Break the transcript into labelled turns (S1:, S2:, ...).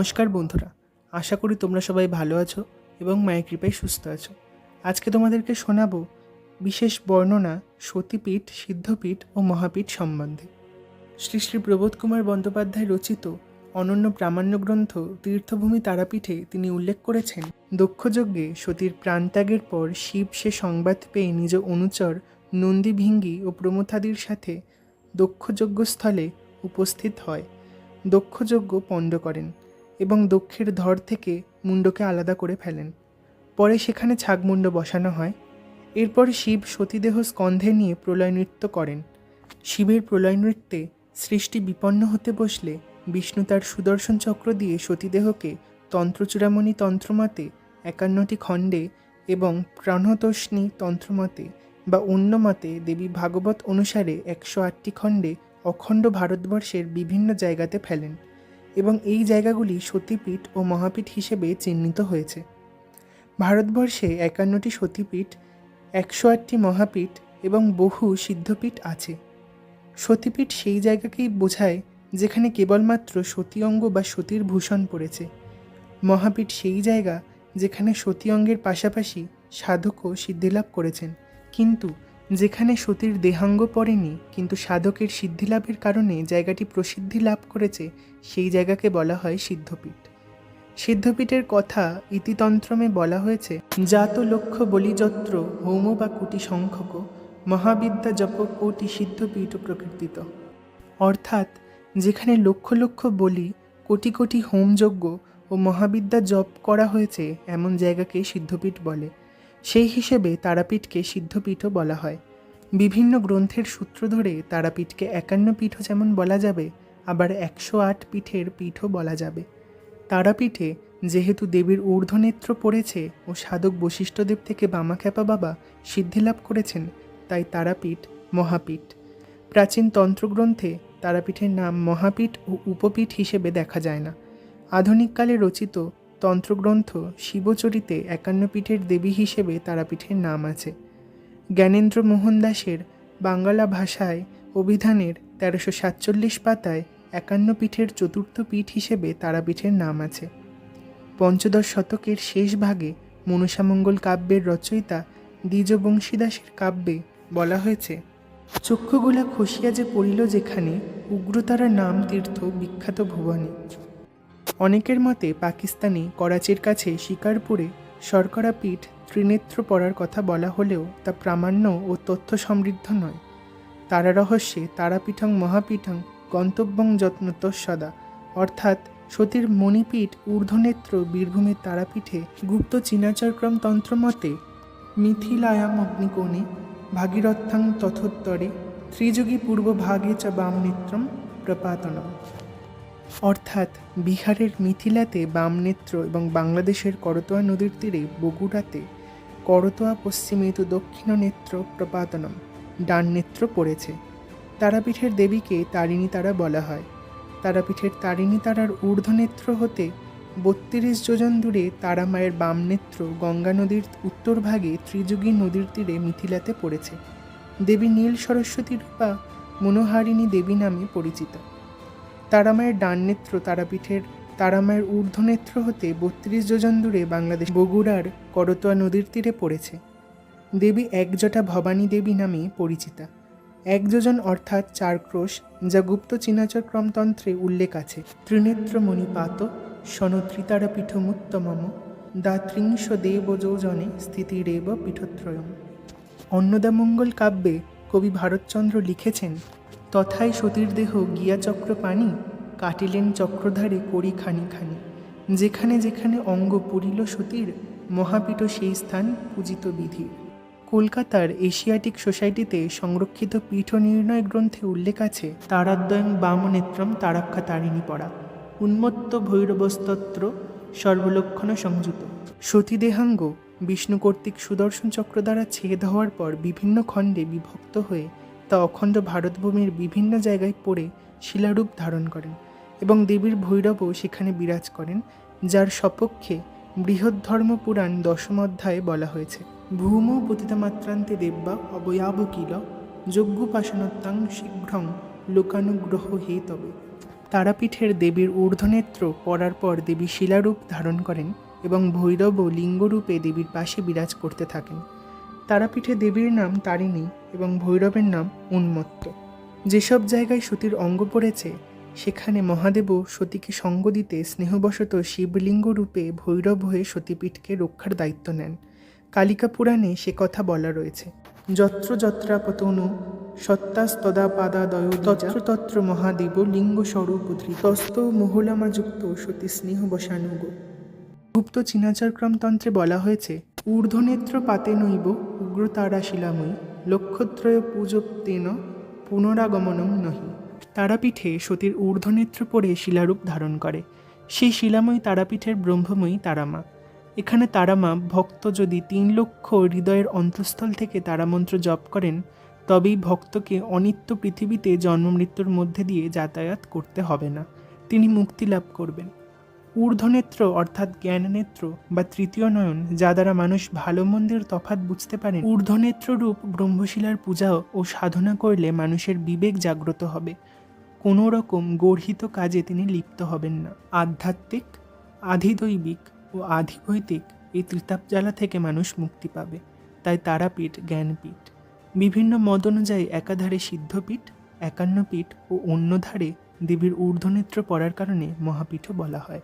S1: নমস্কার বন্ধুরা, আশা করি তোমরা সবাই ভালো আছো এবং মায়ের কৃপায় সুস্থ আছো। আজকে তোমাদেরকে শোনাবো বিশেষ বর্ণনা সতীপীঠ, সিদ্ধপীঠ ও মহাপীঠ সম্বন্ধে। শ্রী শ্রী প্রবোধ কুমার বন্দ্যোপাধ্যায় রচিত অনন্য প্রামাণ্য গ্রন্থ তীর্থভূমি তারাপীঠে তিনি উল্লেখ করেছেন দক্ষযজ্ঞে সতীর প্রাণত্যাগের পর শিব সে সংবাদ পেয়ে নিজ অনুচর নন্দীভিঙ্গি ও প্রমথাদির সাথে দক্ষযজ্ঞস্থলে উপস্থিত হয়। দক্ষযজ্ঞ পণ্ড করেন। এবং দক্ষের ধর থেকে মুন্ডকে আলাদা করে ফেলেন। পরে সেখানে ছাগমুণ্ড বসানো হয়। এরপর শিব সতীদেহ স্কন্ধে নিয়ে প্রলয় নৃত্য করেন। শিবের প্রলয় নৃত্যে সৃষ্টি বিপন্ন হতে বসলে বিষ্ণু তার সুদর্শন চক্র দিয়ে সতীদেহকে তন্ত্রচূড়ামণি তন্ত্রমতে, একান্নটি খণ্ডে এবং প্রাণতোষ্ণী তন্ত্রমতে বা অন্য মতে দেবী ভাগবত অনুসারে একশো আটটি খণ্ডে অখণ্ড ভারতবর্ষের বিভিন্ন জায়গাতে ফেলেন। এবং এই জায়গাগুলি সতীপীঠ ও মহাপীঠ হিসেবে চিহ্নিত হয়েছে। ভারতবর্ষে একান্নটি সতীপীঠ, একশো আটটি মহাপীঠ এবং বহু সিদ্ধপীঠ আছে। সতীপীঠ সেই জায়গাকেই বোঝায় যেখানে কেবলমাত্র সতী অঙ্গ বা সতীর ভূষণ পড়েছে। মহাপীঠ সেই জায়গা যেখানে সতী অঙ্গের পাশাপাশি সাধকও সিদ্ধিলাভ করেছেন। কিন্তু যেখানে সতীর দেহাঙ্গ পড়েনি, কিন্তু সাধকের সিদ্ধিলাভের কারণে জায়গাটি প্রসিদ্ধি লাভ করেছে, সেই জায়গাকে বলা হয় সিদ্ধপীঠ। সিদ্ধপীঠের কথা ইতিতন্ত্রমে বলা হয়েছে, জাত লক্ষ্য বলিযত্র, হোম বা কুটি সংখ্যক, মহাবিদ্যা জপ কোটি সিদ্ধপীঠ প্রকৃতিত অর্থাৎ, যেখানে লক্ষ লক্ষ বলি, কোটি কোটি হোমযজ্ঞ ও মহাবিদ্যা জপ করা হয়েছে, এমন জায়গাকে সিদ্ধপীঠ বলে। সেই হিসেবে তারাপীঠকে সিদ্ধপীঠও বলা হয়। বিভিন্ন গ্রন্থের সূত্র ধরে তারাপীঠকে একান্ন পীঠও যেমন বলা যাবে, আবার একশো আট পীঠের পীঠও বলা যাবে। তারাপীঠে যেহেতু দেবীর ঊর্ধ্বনেত্র পড়েছে ও সাধক বশিষ্ঠদেব থেকে বামাখ্যাপা বাবা সিদ্ধিলাভ করেছেন, তাই তারাপীঠ মহাপীঠ। প্রাচীন তন্ত্রগ্রন্থে তারাপীঠের নাম মহাপীঠ ও উপপীঠ হিসেবে দেখা যায় না। আধুনিককালে রচিত তন্ত্রগ্রন্থ শিবচরিতে একান্ন পীঠের দেবী হিসেবে তারাপীঠের নাম আছে। জ্ঞানেন্দ্র মোহন দাসের বাংলা ভাষায় অভিধানের তেরোশো সাতচল্লিশ পাতায় একান্ন পীঠের চতুর্থ পীঠ হিসেবে তারাপীঠের নাম আছে। পঞ্চদশ শতকের শেষ ভাগে মনসামঙ্গল কাব্যের রচয়িতা দ্বিজবংশী দাসের কাব্যে বলা হয়েছে, চক্ষুগুলা খসিয়া যে পড়িল যেখানে উগ্রতারা নাম তীর্থ বিখ্যাত ভুবনে। অনেকের মতে পাকিস্তানি করাচির কাছে শিকারপুরে শর্করা পীঠ ত্রিনেত্র পড়ার কথা বলা হলেও তা প্রামাণ্য ও তথ্য সমৃদ্ধ নয়। তারা রহস্যে তারাপীঠং মহাপীঠং গন্তব্যং যত্নত সদা। অর্থাৎ সতীর মণিপীঠ ঊর্ধ্বনেত্র বীরভূমের তারাপীঠে গুপ্ত চীনাচরক্রম তন্ত্রমতে মিথিলায়াম অগ্নিকোণে ভাগীরথাং তথোত্তরে ত্রিযুগী পূর্বভাগে চ বাম নেত্রম প্রপাতনম। অর্থাৎ বিহারের মিথিলাতে বামনেত্র এবং বাংলাদেশের করতোয়া নদীর তীরে বগুড়াতে করতোয়া পশ্চিমে তু দক্ষিণ নেত্র প্রপাতনম ডান নেত্র পড়েছে। তারাপীঠের দেবীকে তারিণী তারা বলা হয়। তারাপীঠের তারিণী তারার ঊর্ধ্বনেত্র হতে বত্রিশ যোজন দূরে তারামায়ের বাম নেত্র গঙ্গা নদীর উত্তর ভাগে ত্রিযুগী নদীর তীরে মিথিলাতে পড়েছে। দেবী নীল সরস্বতী রূপা মনোহারিণী দেবী নামে পরিচিতা। তারামায়ের ডান নেত্র তারাপীঠের তারামায়ের ঊর্ধ্বনেত্র হতে বত্রিশ যোজন দূরে বাংলাদেশ বগুড়ার করতোয়া নদীর তীরে পড়েছে। দেবী একজটা ভবানী দেবী নামে পরিচিতা। এক যোজন অর্থাৎ চার ক্রোশ, যা গুপ্ত চীনাচর ক্রমতন্ত্রে উল্লেখ আছে। ত্রিনেত্র মণিপাত সনত্রিতারাপীঠমুত্তমম দাত্রিংশ দেবযোজনে স্থিতিরেব পীঠত্রয়ম। অন্নদামঙ্গল কাব্যে কবি ভারতচন্দ্র লিখেছেন তথায় সতীর দেহ গিয়া চক্র পানি, কাটিলেন চক্রধারে করি খানি খানি। যেখানে যেখানে অঙ্গ পুরিল সতীর, মহাপীঠ সেই স্থান পূজিত বিধি। কলকাতার এশিয়াটিক সোসাইটিতে সংরক্ষিত পীঠ নির্ণয় গ্রন্থে উল্লেখ আছে, তারাদ্বয়ং বামনেত্রম তারাক্ষা তারিণী পড়া। উন্মত্ত ভৈরবস্তত্র সর্বলক্ষণ সংযুত। সতীদেহাঙ্গ, বিষ্ণু কর্তৃক সুদর্শন চক্র দ্বারা ছেদ হওয়ার পর বিভিন্ন খণ্ডে বিভক্ত হয়ে অখণ্ড ভারতভূমির বিভিন্ন জায়গায় পড়ে শিলারূপ ধারণ করেন এবং দেবীর ভৈরবও সেখানে বিরাজ করেন, যার সপক্ষে বৃহদ্ধর্ম পুরাণ দশম অধ্যায়ে বলা হয়েছে। ভূম পতিতমাত্রান্তে দেব্যা অবয়াবকিল যজ্ঞোপাসনত্তাং শীঘ্রং লোকানুগ্রহ হে তবে। তারাপীঠের দেবীর ঊর্ধ্বনেত্র পড়ার পর দেবী শিলারূপ ধারণ করেন এবং ভৈরব ও লিঙ্গরূপে দেবীর পাশে বিরাজ করতে থাকেন। তারাপীঠে দেবীর নাম তারিণী এবং ভৈরবের নাম উন্মত্ত। যেসব জায়গায় সতীর অঙ্গ পড়েছে, সেখানে মহাদেবও সতীকে সঙ্গ দিতে স্নেহবশত শিবলিঙ্গ রূপে ভৈরব হয়ে সতীপীঠকে রক্ষার দায়িত্ব নেন। কালিকা পুরাণে সে কথা বলা রয়েছে। যত্র যত্রাপতনু সত্তাস্তদা পাদাদয় তত্র তত্র মহাদেব লিঙ্গ স্বরূপ তস্ত মহলামাযুক্ত সতী স্নেহ বসানুগ গুপ্ত চীনাচারক্রমতন্ত্রে বলা হয়েছে ঊর্ধ্বনেত্র পাতে নৈব উগ্রতারা শিলাময়ী লক্ষত্রয় পূজক্তেন পুনরাগমনং নহি। তারাপীঠে সতীর ঊর্ধ্বনেত্র পড়ে শিলারূপ ধারণ করে। সেই শিলাময়ী তারাপীঠের ব্রহ্মময়ী তারামা। এখানে তারামা ভক্ত যদি তিন লক্ষ হৃদয়ের অন্তঃস্থল থেকে তারামন্ত্র জপ করেন, তবেই ভক্তকে অনিত্য পৃথিবীতে জন্মমৃত্যুর মধ্যে দিয়ে যাতায়াত করতে হবে না। তিনি মুক্তি লাভ করবেন। ঊর্ধ্বনেত্র অর্থাৎ জ্ঞাননেত্র বা তৃতীয় নয়ন, যা দ্বারা মানুষ ভালো মন্দের তফাৎ বুঝতে পারেন। ঊর্ধ্বনেত্র রূপ ব্রহ্মশিলার পূজা ও সাধনা করলে মানুষের বিবেক জাগ্রত হবে। কোনো রকম গর্হিত কাজে তিনি লিপ্ত হবেন না। আধ্যাত্মিক, আধিদৈবিক ও আধিভৈতিক এই ত্রিতাপ জ্বালা থেকে মানুষ মুক্তি পাবে। তাই তারাপীঠ, জ্ঞানপীঠ, বিভিন্ন মত অনুযায়ী একাধারে সিদ্ধপীঠ, একান্নপীঠ ও অন্য ধারে দেবীর ঊর্ধ্বনেত্র পড়ার কারণে মহাপীঠও বলা হয়।